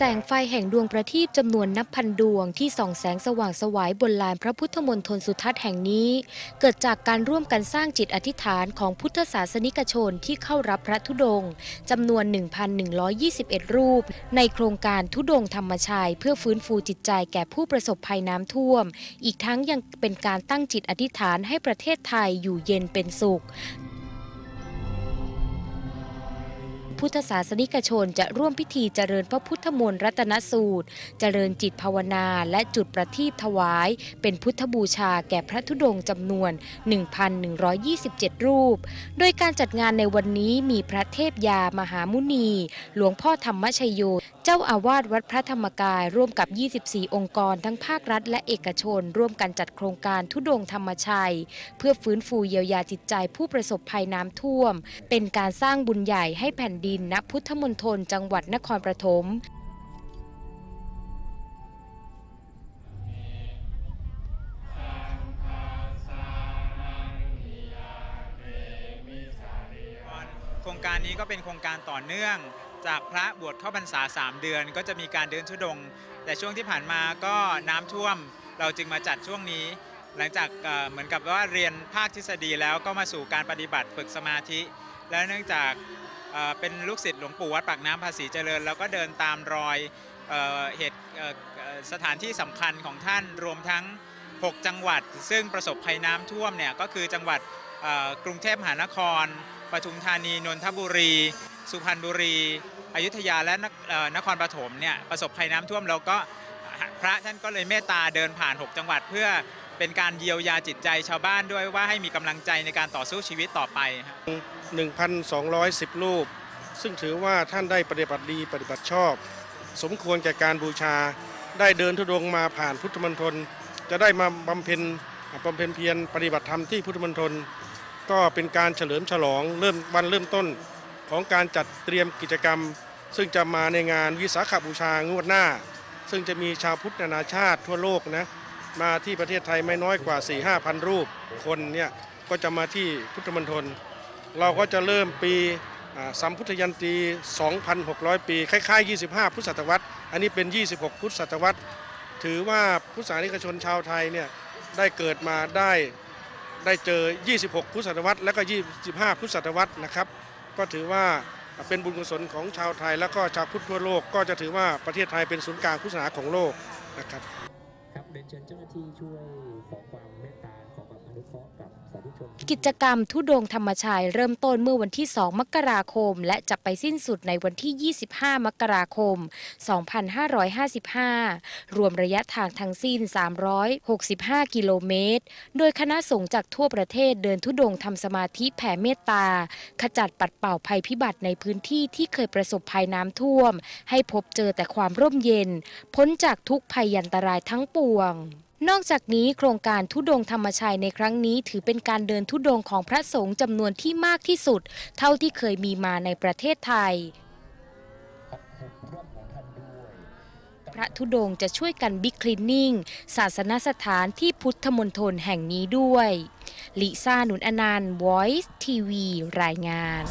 แสงไฟแห่งดวงประทีปจำนวนนับพันดวงที่ส่องแสงสว่างสวายบนลานพระพุทธมณฑลสุทัศน์แห่งนี้ เกิดจากการร่วมกันสร้างจิตอธิษฐานของพุทธศาสนิกชนที่เข้ารับพระธุดงค์จำนวน 1,121 รูป ในโครงการธุดงค์ธรรมชัย เพื่อฟื้นฟูจิตใจแก่ผู้ประสบภัยน้ำท่วม อีกทั้งยังเป็นการตั้งจิตอธิษฐานให้ประเทศไทยอยู่เย็นเป็นสุข พุทธศาสนิกชนจะร่วมพิธีเจริญพระพุทธมนต์รัตนสูตร เจริญจิตภาวนาและจุดประทีปถวาย เป็นพุทธบูชาแก่พระธุดงค์จำนวน 1,127 รูป โดยการจัดงานในวันนี้มีพระเทพยามหามุนี หลวงพ่อธรรมชโย จ้าอาวาสวัดพระธรรมกายร่วมกับ 24 องค์กรทั้งภาครัฐและเอกชน ร่วมกันจัดโครงการธุดงธรรมชัย เพื่อฟื้นฟูเยียวยาจิตใจผู้ประสบภัยน้ำท่วม เป็นการสร้างบุญใหญ่ให้แผ่นดินณพุทธมณฑลจังหวัดนครปฐมโครงการนี้ก็เป็นโครงการต่อเนื่อง จากพระบวชเข้าพรรษา 3 เดือน ก็จะมีการเดินทุดง แต่ช่วงที่ผ่านมาก็น้ำท่วม เราจึงมาจัดช่วงนี้ หลังจากเหมือนกับว่าเรียนภาคทฤษฎีแล้วก็มาสู่การปฏิบัติฝึกสมาธิ และเนื่องจากเป็นลูกศิษย์หลวงปู่วัดปากน้ำภาษีเจริญ แล้วก็เดินตามรอยเหตุสถานที่สำคัญของท่านรวมทั้ง 6 จังหวัด ซึ่งประสบภัยน้ำท่วมเนี่ยก็คือจังหวัดกรุงเทพมหานคร ปทุมธานี นนทบุรี สุพรรณบุรี อยุธยาและนคเอ่อนครปฐมเนี่ยประสบภัยน้ำท่วมแล้วก็พระท่านก็เลยเมตตาเดินผ่าน 6 จังหวัดเพื่อเป็นการเยียวยาจิตใจชาวบ้านด้วยว่าให้มีกำลังใจในการต่อสู้ชีวิตต่อไปครับ1,210 รูป ซึ่งถือว่าท่านได้ปฏิบัติดีปฏิบัติชอบ สมควรแก่การบูชา ได้เดินทุดงค์มาผ่านพุทธมณฑลจะได้มาบำเพ็ญบำเพ็ญเพียรปฏิบัติธรรมที่พุทธมณฑลก็เป็นการเฉลิมฉลองเริ่มวันเริ่มต้น ของการจัดเตรียมกิจกรรม ซึ่งจะมาในงานวิสาขบูชางวดหน้า ซึ่งจะมีชาวพุทธนานาชาติทั่วโลกนะมาที่ประเทศไทยไม่น้อยกว่า 4-5 พันรูปคนเนี่ยก็จะมาที่พุทธมณฑลเราก็จะเริ่มปีอ่าสัมพุทธยันตี 2,600 ปี คล้ายๆ 25 พุทธศตวรรษ อันนี้เป็น 26 พุทธศตวรรษ ถือว่าพุทธศาสนิกชนชาวไทยเนี่ยได้เกิดมาได้ได้เจอ 26 พุทธศตวรรษ แล้วก็ 25 พุทธศตวรรษนะครับ ก็ถือว่าเป็นบุญกุศลของชาวไทย แล้วก็ชาวพุทธทั่วโลกก็จะถือว่าประเทศไทยเป็นศูนย์กลางพุทธศาสนาของโลกนะครับครับเรียนเชิญเจ้าหน้าที่ช่วยขอความเมตตา กิจกรรมทุดงธรรมชัยเริ่มต้นเมื่อวันที่ 2 มกราคม และจะไปสิ้นสุดในวันที่ 25 มกราคม 2555 รวมระยะทางทั้งสิ้น 365 กิโลเมตร โดยคณะสงฆ์จากทั่วประเทศเดินทุดงทำสมาธิแผ่เมตตา ขจัดปัดเป่าภัยพิบัติในพื้นที่ที่เคยประสบภัยน้ำท่วม ให้พบเจอแต่ความร่มเย็น พ้นจากทุกภัยยันตรายทั้งปวง นอกจากนี้โครงการทุดงธรรมชัยในครั้งนี้ ถือเป็นการเดินทุดงของพระสงฆ์จำนวนที่มากที่สุด เท่าที่เคยมีมาในประเทศไทย พระธุดงจะช่วยกันบิ๊กคลีนนิ่งศาสนสถานที่พุทธมณฑลแห่งนี้ด้วย ลิซ่าหนุนอนันต์ Voice TV รายงาน